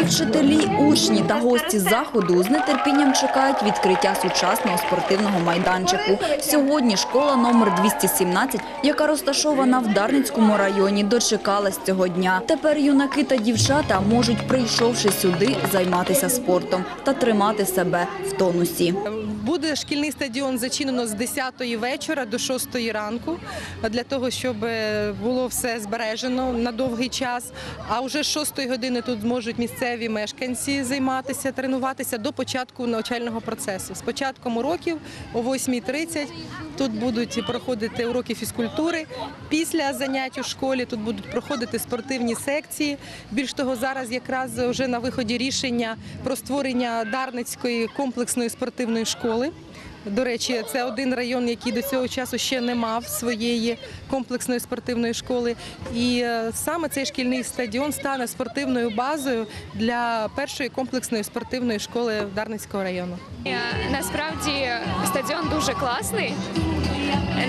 Вчителі, учні та гості заходу з нетерпінням чекають відкриття сучасного спортивного майданчику. Сьогодні школа номер 217, яка розташована в Дарницькому районі, дочекалась цього дня. Тепер юнаки та дівчата можуть, прийшовши сюди, займатися спортом та тримати себе в тонусі. Буде шкільний стадіон зачинено з 10 вечора до 6 ранку для того, щоб е, було все збережено на довгий час. А вже з 6 години тут зможуть місцеві мешканці займатися, тренуватися до початку навчального процесу. З початком уроків о 8.30 тут будуть проходити уроки фізкультури. Після занять у школі тут будуть проходити спортивні секції. Більш того, зараз якраз вже на виході рішення про створення Дарницької комплексної спортивної школи. До речі, це один район, який до цього часу ще не мав своєї комплексної спортивної школи. І е, саме цей шкільний стадіон стане спортивною базою для першої комплексної спортивної школи Дарницького району. Е, Насправді стадіон дуже класний.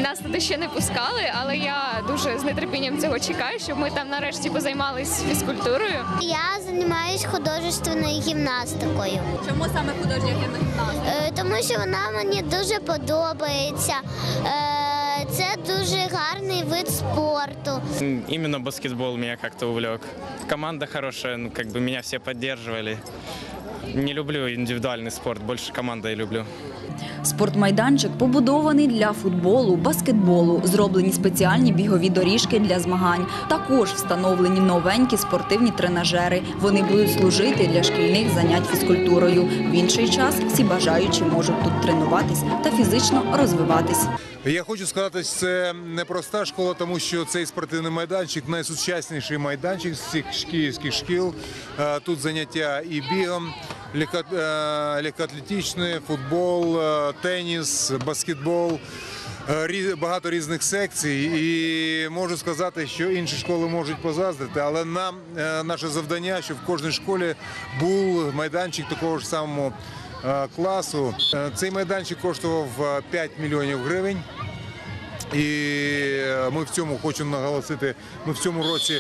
Нас туди ще не пускали, але я дуже з нетерпінням цього чекаю, щоб ми там нарешті позаймались фізкультурою. Я займаюся художественною гімнастикою, Чому саме художня гімнастика? Е, тому що вона мені дуже подобається. Е, Це дуже гарний вид спорту. Іменно баскетбол меня как-то увлек. Команда хорошая, ну, как бы меня все поддерживали. Не люблю индивидуальный спорт, больше командой люблю. Спортмайданчик побудований для футболу, баскетболу, зроблені спеціальні бігові доріжки для змагань. Також встановлені новенькі спортивні тренажери. Вони будуть служити для шкільних занять фізкультурою. В інший час всі бажаючі можуть тут тренуватись та фізично розвиватись. Я хочу сказати, що це непроста школа, тому що цей спортивний майданчик найсучасніший майданчик з всіх київських шкіл. Е, Тут заняття і бігом, легко- е, футбол, е, теніс, баскетбол. Е, Багато різних секцій, і можу сказати, що інші школи можуть позаздрити, але нам е, наше завдання, щоб в кожній школі був майданчик такого ж самого е, класу. Е, Цей майданчик коштував е, 5 мільйонів гривень. І ми в цьому хочемо наголосити. Ми в цьому році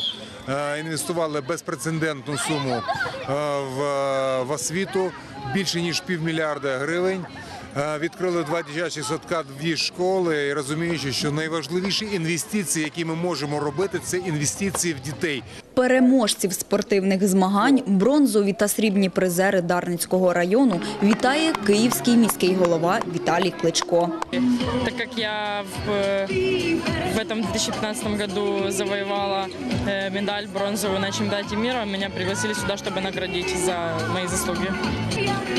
інвестували безпрецедентну суму е, в, в освіту більше ніж півмільярда гривень. Е, Відкрили два дитячі садка, дві школи, і розуміючи, що найважливіші інвестиції, які ми можемо робити, це інвестиції в дітей. Переможців спортивних змагань, бронзові та срібні призери Дарницького району вітає київський міський голова Віталій Кличко. так как я в этом 2015 году завоевала э, медаль бронзовую на чемпионате мира, меня пригласили сюда, чтобы наградить за мои заслуги.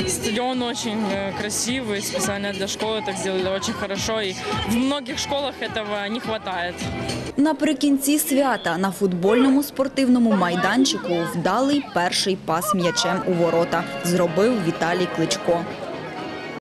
Стадион очень э, красивый, специально для школы так сделали очень хорошо, и в многих школах этого не хватает. Наприкінці свята на футбольному спортивному майданчику вдалий перший пас м'ячем у ворота зробив Віталій Кличко.